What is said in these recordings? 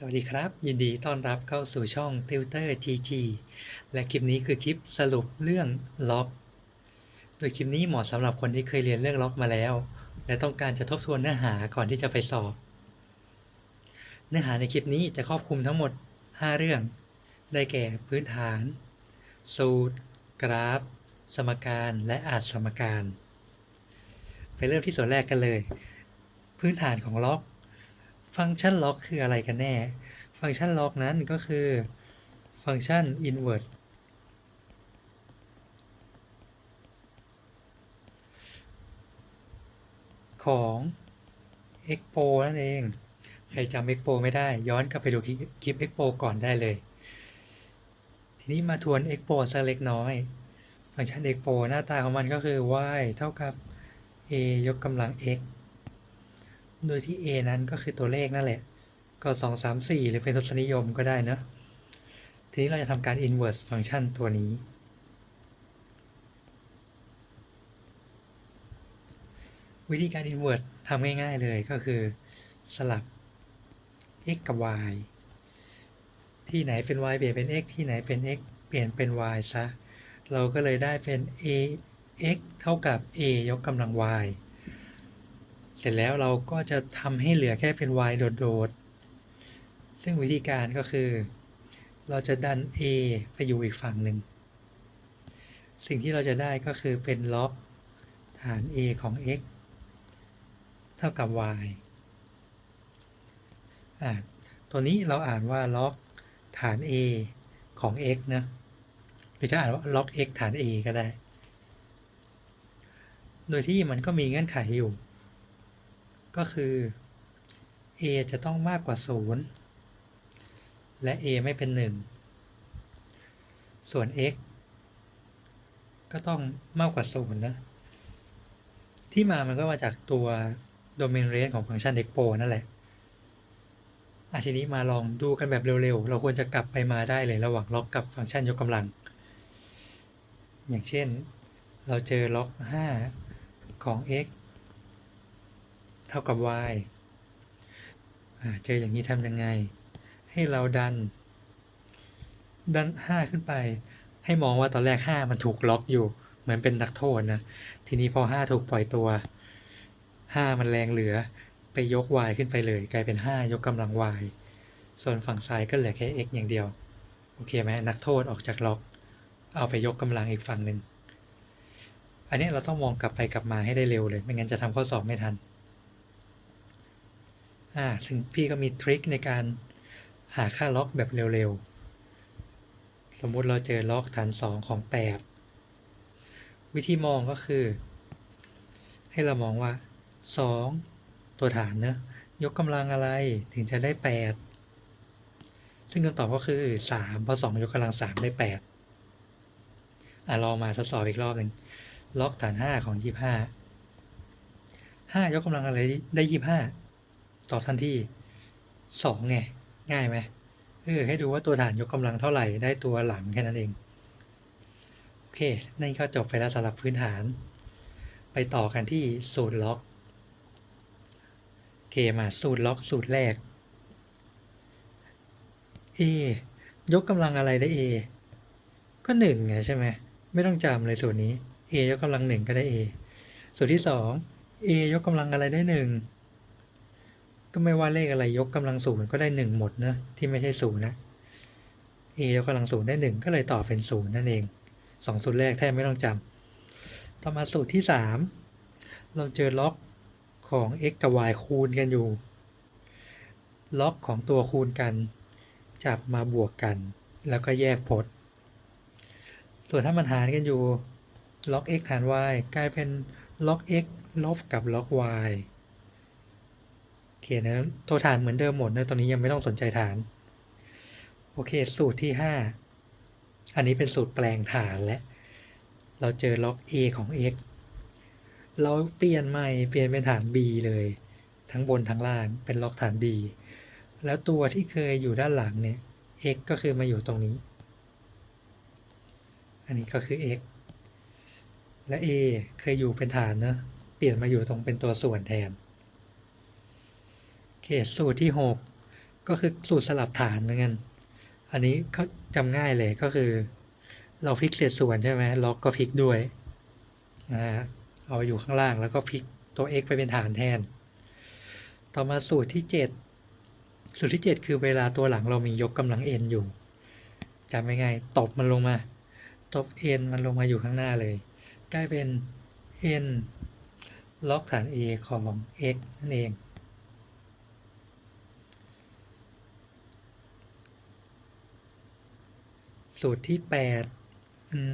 สวัสดีครับ ยินดีต้อนรับเข้าสู่ช่อง Tutor GG และคลิปนี้คือคลิปสรุปเรื่องล็อก โดยคลิปนี้เหมาะสำหรับคนที่เคยเรียนเรื่องล็อกมาแล้ว และต้องการจะทบทวนเนื้อหาก่อนที่จะไปสอบ เนื้อหาในคลิปนี้จะครอบคลุมทั้งหมด 5 เรื่อง ได้แก่พื้นฐาน สูตร กราฟ สมการและอาจสมการ ไปเริ่มที่ส่วนแรกกันเลย พื้นฐานของล็อก ฟังก์ชันล็อกคืออะไรกันแน่ ฟังก์ชันล็อกนั้นก็คือ ฟังก์ชัน invert ของ expo นั่นเอง ใครจำ expo ไม่ได้ ย้อนกลับไปดูคลิป expo ก่อนได้เลย ทีนี้มาทวน expo สักเล็กน้อย ฟังก์ชัน expo หน้าตาของมันก็คือ y เท่ากับ a ยกกำลัง x โดยที่ a นั้นก็คือตัวเลขนั่นแหละ ก็สองสามสี่หรือเป็นทศนิยมก็ได้เนะทีนี้เราจะทำการ inverse ฟังก์ชันตัวนี้ วิธีการ invert ทำง่ายๆเลยก็คือสลับ x กับ y ที่ไหนเป็น y เปลี่ยนเป็น x ที่ไหนเป็น x เปลี่ยนเป็น y ซะ เราก็เลยได้เป็น a x เท่ากับ a ยกกำลัง y เสร็จแล้วเราก็จะทำให้เหลือแค่เป็น y โดดๆ ซึ่งวิธีการก็คือ เราจะดัน a ไปอยู่อีกฝั่งหนึ่ง สิ่งที่เราจะได้ก็คือเป็นล็อกฐาน a ของ x เท่ากับ y อ่าตัวนี้เราอ่านว่าล็อกฐาน a ของ x นะ หรือจะอ่านว่าล็อก x ฐาน a ก็ได้ โดยที่มันก็มีเงื่อนไขอยู่ ก็คือ a จะต้องมากกว่า 0 และ a ไม่เป็น 1 ส่วน x ก็ต้องมากกว่า 0 นะ ที่มามันก็มาจากตัว domain range ของฟังก์ชัน expo นั่นแหละอะทีนี้มาลองดูกันแบบเร็วๆ เราควรจะกลับไปมาได้เลยระหว่างล็อกกับฟังก์ชันยกกำลัง อย่างเช่น เราเจอล็อก 5 ของ x เท่ากับ y เจออย่างนี้ทำยังไง ให้เราดัน ดัน 5 ขึ้นไป ให้มองว่าตอนแรก 5 มันถูกล็อกอยู่ เหมือนเป็นนักโทษนะ ทีนี้พอ 5 ถูกปล่อยตัว 5 มันแรงเหลือ ไปยก y ขึ้นไปเลย กลายเป็น 5 ยกกำลัง y ส่วนฝั่งซ้ายก็เหลือแค่ x อย่างเดียว โอเคไหมนักโทษออกจากล็อก เอาไปยกกำลังอีกฝั่งหนึ่งอันนี้เราต้องมองกลับไปกลับมาให้ได้เร็วเลย ไม่งั้นจะทำข้อสอบไม่ทัน อ่าซึ่งพี่ก็มีทริคในการหาค่าล็อกแบบเร็วๆ สมมุติเราเจอล็อกฐานสองของแปดวิธีมองก็คือ ให้เรามองว่าสองตัวฐานเนอะยกกำลังอะไรถึงจะได้แปดซึ่งคำตอบก็คือสามเพราะสองยกกำลังสามได้แปดอะลองมาทดสอบอีกรอบหนึ่งล็อกฐานห้าของยี่ห้าห้ายกกำลังอะไรได้ยี่ห้า ตอบทันทีสองไง ง่ายไหมเออให้ดูว่าตัวฐานยกกำลังเท่าไหร่ได้ตัวหลังแค่นั้นเอง โอเคนี่นก็จบไปแล้วสำหรับพื้นฐาน ไปต่อกันที่สูตรล็อกโอเคมาสูตรล็อกสูตรแรก A ยกกำลังอะไรได้ A ก็หนึ่งไงใช่ไหมไม่ต้องจำเลยสูตรนี้ A ยกกำลังหนึ่งก็ได้ A สูตรที่สอง A ยกกำลังอะไรได้หนึ่ง ก็ไม่ว่าเลขอะไรยกกำลังศูนย์ก็ได้หนึ่งหมดนะที่ไม่ใช่ศูนย์นะ a ยกกำลังศูนย์ได้หนึ่งก็เลยตอบเป็นศูนย์นั่นเองสองสูตรแรกแทบไม่ต้องจำต่อมาสูตรที่สามเราเจอล็อกของ x กับ y คูณกันอยู่ ล็อกของตัวคูณกัน จับมาบวกกัน แล้วก็แยกพจน์ ส่วนถ้ามันหารกันอยู่ล็อก x หาร y กลายเป็นล็อก x ลบกับล็อก y เคนะตัวฐานเหมือนเดิมหมดนะตอนนี้ยังไม่ต้องสนใจฐาน โอเค สูตรที่ 5 อันนี้เป็นสูตรแปลงฐานและ เราเจอล็อก a ของ x เราเปลี่ยนใหม่เปลี่ยนเป็นฐาน b เลย ทั้งบนทั้งล่างเป็นล็อกฐาน b แล้วตัวที่เคยอยู่ด้านหลังเนี่ย x ก็คือมาอยู่ตรงนี้ อันนี้ก็คือ x และ a เคยอยู่เป็นฐานเนะเปลี่ยนมาอยู่ตรงเป็นตัวส่วนแทน เคสูตรที่ 6 ก็คือสูตรสลับฐานเหมือนกัน อันนี้เขาจำง่ายเลยก็คือ เราพลิกเศษส่วนใช่ไหมล็อกก็พลิกด้วยอ่าเอาอยู่ข้างล่างแล้วก็พลิกตัว x ไปเป็นฐานแทน ต่อมาสูตรที่ 7 สูตรที่ 7 คือเวลาตัวหลังเรามียกกำลัง n อยู่จำง่ายๆตบมันลงมา ตบ n มันลงมาอยู่ข้างหน้าเลย กลายเป็น n ล็อกฐาน a ของ x นั่นเอง สูตรที่แปด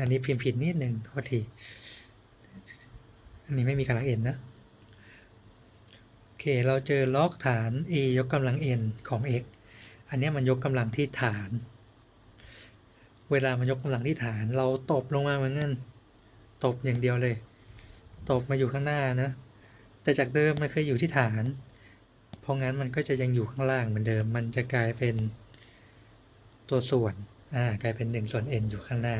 อันนี้พิมพ์ผิดนิดหนึ่งโทษที อันนี้ไม่มีกำลัง n นะโอเคเราเจอล็อกฐาน a ยกกำลัง n ของ x อันนี้มันยกกำลังที่ฐาน เวลามันยกกำลังที่ฐาน เราตบลงมาเหมือนกันตบอย่างเดียวเลย ตบมาอยู่ข้างหน้านะ แต่จากเดิมมันเคยอยู่ที่ฐาน เพราะงั้นมันก็จะยังอยู่ข้างล่างเหมือนเดิม มันจะกลายเป็นตัวส่วน อ่ากลายเป็น 1 ส่วน n อยู่ข้างหน้า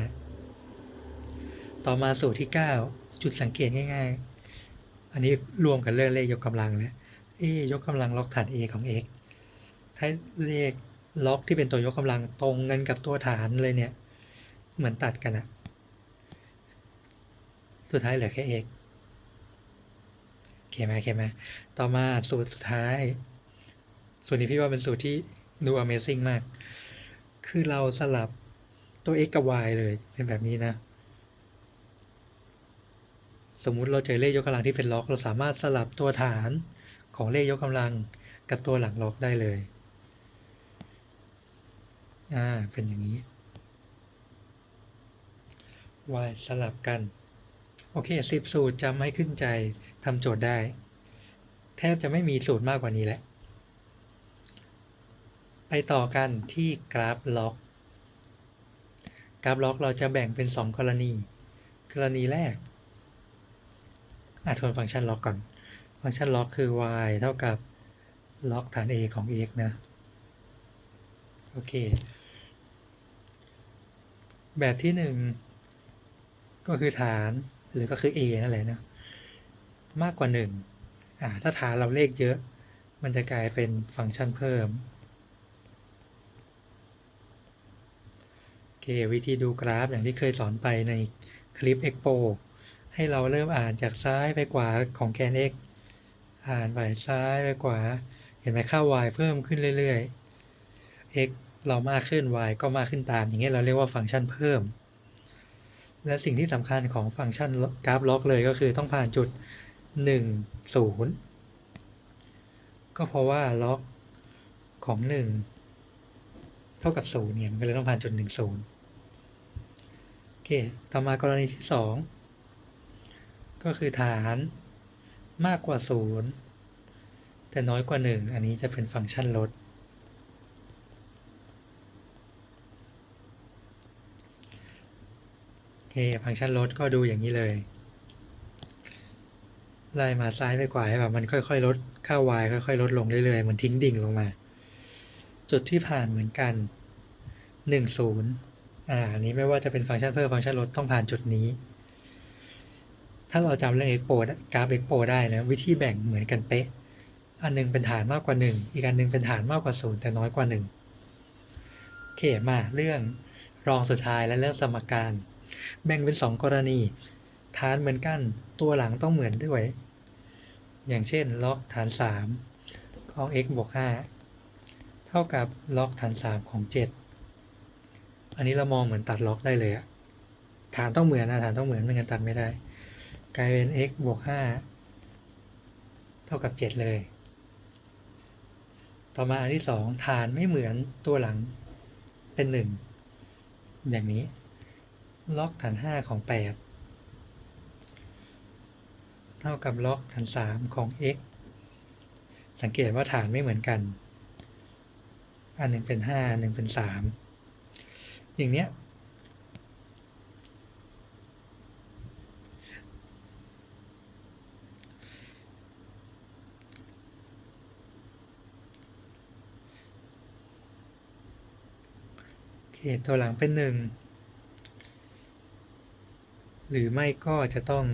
ต่อมาสูตรที่ 9 จุดสังเกตง่าย ๆ อันนี้รวมกันเรื่องเลขยกกำลังแล้ว a ยกกำลังล็อกฐาน a ของ x ถ้าเลขล็อกที่เป็นตัวยกกำลังตรงกันกับตัวฐานเลยเนี่ย เหมือนตัดกันอะสุดท้ายเหลือแค่ x โอเคไหมโอเคไหมต่อมาสูตรสุดท้ายส่วนนี้พี่ว่าเป็นสูตรที่ดู Amazing มาก คือเราสลับตัว x กับ y เลยเป็นแบบนี้นะ สมมุติเราเจอเลขยกกำลังที่เป็นล็อก เราสามารถสลับตัวฐานของเลขยกกำลังกับตัวหลังล็อกได้เลย อ่า เป็นอย่างนี้ y สลับกัน โอเคสิบสูตรจำให้ขึ้นใจทำโจทย์ได้ แทบจะไม่มีสูตรมากกว่านี้แหละ ไปต่อกันที่กราฟล็อกกราฟล็อกเราจะแบ่งเป็น 2 กรณี กรณีแรกอะทวนฟังก์ชันล็อกก่อน ฟังก์ชันล็อกคือ y เท่ากับล็อกฐาน a ของ x นะ โอเค แบบที่ 1 ก็คือฐานหรือก็คือ a นั่นแหละนะ มากกว่า1อ่าถ้าฐานเราเลขเยอะ มันจะกลายเป็นฟังก์ชันเพิ่ม โอ เควิธีดูกราฟอย่างที่เคยสอนไปในคลิป Expo ให้เราเริ่มอ่านจากซ้ายไปขวาของแกน x อ่านไปซ้ายไปขวา เห็นไหมค่า y เพิ่มขึ้นเรื่อยๆ x เรามากขึ้น y ก็มากขึ้นตาม อย่างเงี้ยเราเรียกว่าฟังก์ชันเพิ่ม และสิ่งที่สำคัญของฟังก์ชันกราฟล็อกเลยก็คือต้องผ่านจุด 1 0 ก็เพราะว่าล็อกของ 1 เท่ากับ0เนี่ยมันก็เลยต้องผ่านจุด 1 0 ต่อมากรณีที่2ก็คือฐานมากกว่า 0 แต่น้อยกว่า 1 อันนี้จะเป็นฟังก์ชันลด โอเค ฟังก์ชันลดก็ดูอย่างนี้เลยไล่มาซ้ายไปขวาให้แบบมันค่อยๆ ลดค่า y ค่อยๆ ลดลงเรื่อยๆ มันทิ้งดิ่งลงมา จุดที่ผ่านเหมือนกัน 1 0 อ่านี้ไม่ว่าจะเป็นฟังก์ชันเพิ่มฟังก์ชันลดต้องผ่านจุดนี้ ถ้าเราจำเรื่อง expo กราฟ expo ได้นะวิธีแบ่งเหมือนกันเป๊ะ อันหนึงเป็นฐานมากกว่า 1 อีกอันหนึงเป็นฐานมากกว่า 0 แต่น้อยกว่า 1 โอเคมาเรื่องรองสุดท้ายและเรื่องสมการ แบ่งเป็น 2 กรณี ฐานเหมือนกันตัวหลังต้องเหมือนด้วย อย่างเช่นล็อกฐาน 3 ของ x บวก5เท่ากับล็อกฐาน 3 ของ 7 อันนี้เรามองเหมือนตัดล็อกได้เลยอะฐานต้องเหมือนนะฐานต้องเหมือนไม่งั้นตัดไม่ได้ กลายเป็น x บวก5เท่ากับ 7 เลย ต่อมาอันที่ 2 ฐานไม่เหมือนตัวหลังเป็น 1 อย่างนี้ ล็อกฐาน 5 ของ 8 เท่ากับล็อกฐาน 3 ของ x สังเกตว่าฐานไม่เหมือนกัน อันหนึ่งเป็น 5 อันหนึ่งเป็น 3 อย่างเนี้ย โอเค ตัวหลังเป็น1หรือไม่ก็จะต้อง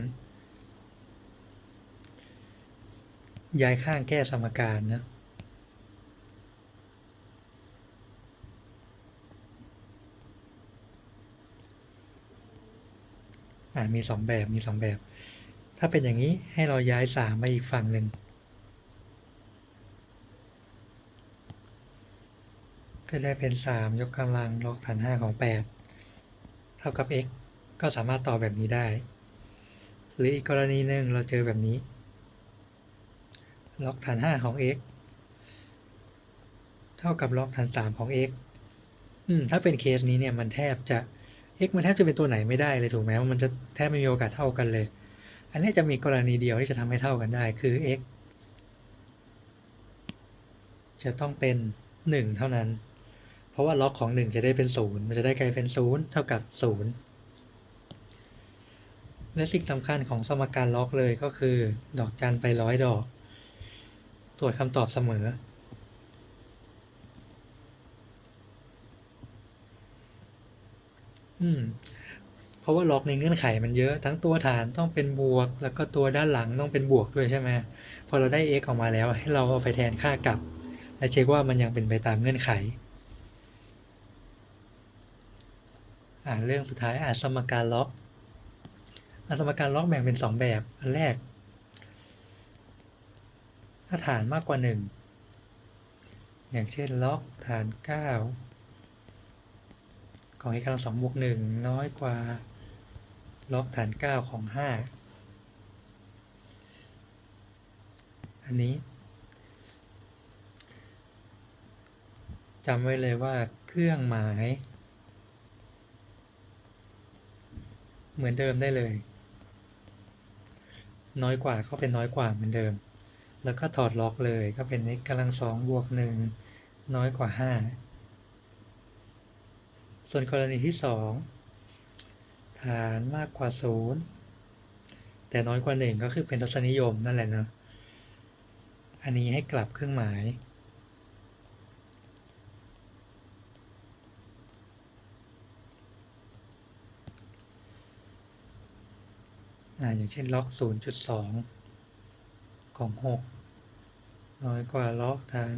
ย้ายข้างแก้สมการนะ อ่ามีสองแบบมีสองแบบ ถ้าเป็นอย่างนี้ให้เราย้ายสามไปอีกฝั่งหนึ่งก็ได้เป็นสามยกกำลังลบฐานห้าของแปดเท่ากับ x ก็สามารถตอบแบบนี้ได้ หรืออีกกรณีหนึ่งเราเจอแบบนี้ ล็อกฐานห้าของ x เท่ากับล็อกฐานสามของ x อืมถ้าเป็นเคสนี้เนี่ยมันแทบจะ x มันแทบจะเป็นตัวไหนไม่ได้เลยถูกไหมว่ามันจะแทบไม่มีโอกาสเท่ากันเลย อันนี้จะมีกรณีเดียวที่จะทำให้เท่ากันได้คือ x จะต้องเป็น 1 เท่านั้น เพราะว่าล็อกของ 1 จะได้เป็น 0 มันจะได้กลายเป็น 0 เท่ากับ 0 และสิ่งสำคัญของสมการล็อกเลยก็คือ ดอกจันไปร้อยดอก ตรวจคำตอบเสมอ อืม เพราะว่าล็อกในเงื่อนไขมันเยอะ ทั้งตัวฐานต้องเป็นบวก แล้วก็ตัวด้านหลังต้องเป็นบวกด้วยใช่ไหมพอเราได้ x ออกมาแล้ว ให้เราเอาไปแทนค่ากลับ และเช็คว่ามันยังเป็นไปตามเงื่อนไข อ่าเรื่องสุดท้ายอ่าสมการล็อกอาสมการล็อกแบ่งเป็นสองแบบ อันแรก ถ้าฐานมากกว่าหนึ่งอย่างเช่นล็อกฐานเก้า ของ x กำลังสองบวกหนึ่งน้อยกว่า ล็อกฐานเก้าของห้าอันนี้จำไว้เลยว่าเครื่องหมาย เหมือนเดิมได้เลย น้อยกว่าก็เป็นน้อยกว่าเหมือนเดิม แล้วก็ถอดล็อกเลยก็เป็น x กำลังสองบวกหนึ่งน้อยกว่าห้า ส่วนกรณีที่สองฐานมากกว่าศูนย์แต่น้อยกว่าหนึ่งก็คือเป็นทศนิยมนั่นแหละเนาะอันนี้ให้กลับเครื่องหมายอ่าอย่างเช่นล็อก 0.2 ของ 6 น้อยกว่าล็อกฐาน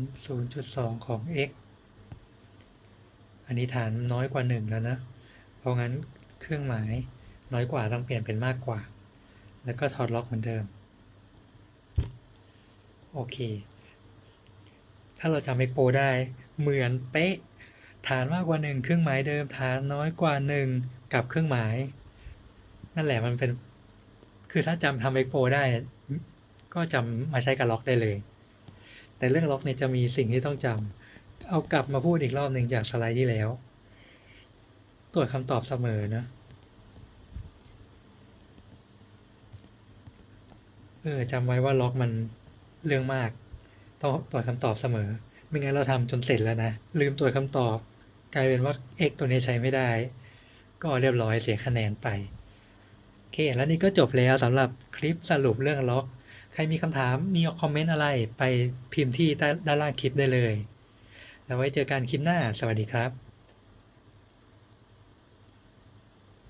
0.2 ของ x อันนี้ฐานน้อยกว่า 1 แล้วนะ เพราะงั้นเครื่องหมายน้อยกว่าต้องเปลี่ยนเป็นมากกว่า แล้วก็ถอดล็อกเหมือนเดิม โอเค ถ้าเราจำเอ็กโปได้เหมือนเป๊ะ ฐานมากกว่าหนึ่งเครื่องหมายเดิม ฐานน้อยกว่าหนึ่งกับเครื่องหมาย นั่นแหละมันเป็น คือถ้าจำทำเอ็กโปได้ ก็จำมาใช้กับล็อกได้เลย แต่เรื่องล็อกเนี่ยจะมีสิ่งที่ต้องจำ เอากลับมาพูดอีกรอบหนึ่งจากสไลด์ที่แล้ว ตรวจคำตอบเสมอนะเออจำไว้ว่าล็อกมันเรื่องมาก ต้องตรวจคำตอบเสมอ ไม่งั้นเราทำจนเสร็จแล้วนะ ลืมตรวจคำตอบ กลายเป็นว่า x ตัวนี้ใช้ไม่ได้ ก็เรียบร้อยเสียคะแนนไปโอเค แล้วนี่ก็จบแล้วสำหรับคลิปสรุปเรื่องล็อก ใครมีคำถามมีคอมเมนต์อะไรไปพิมพ์ที่ใต้ด้านล่างคลิปได้เลย แล้วไว้เจอกันคลิปหน้า สวัสดีครับ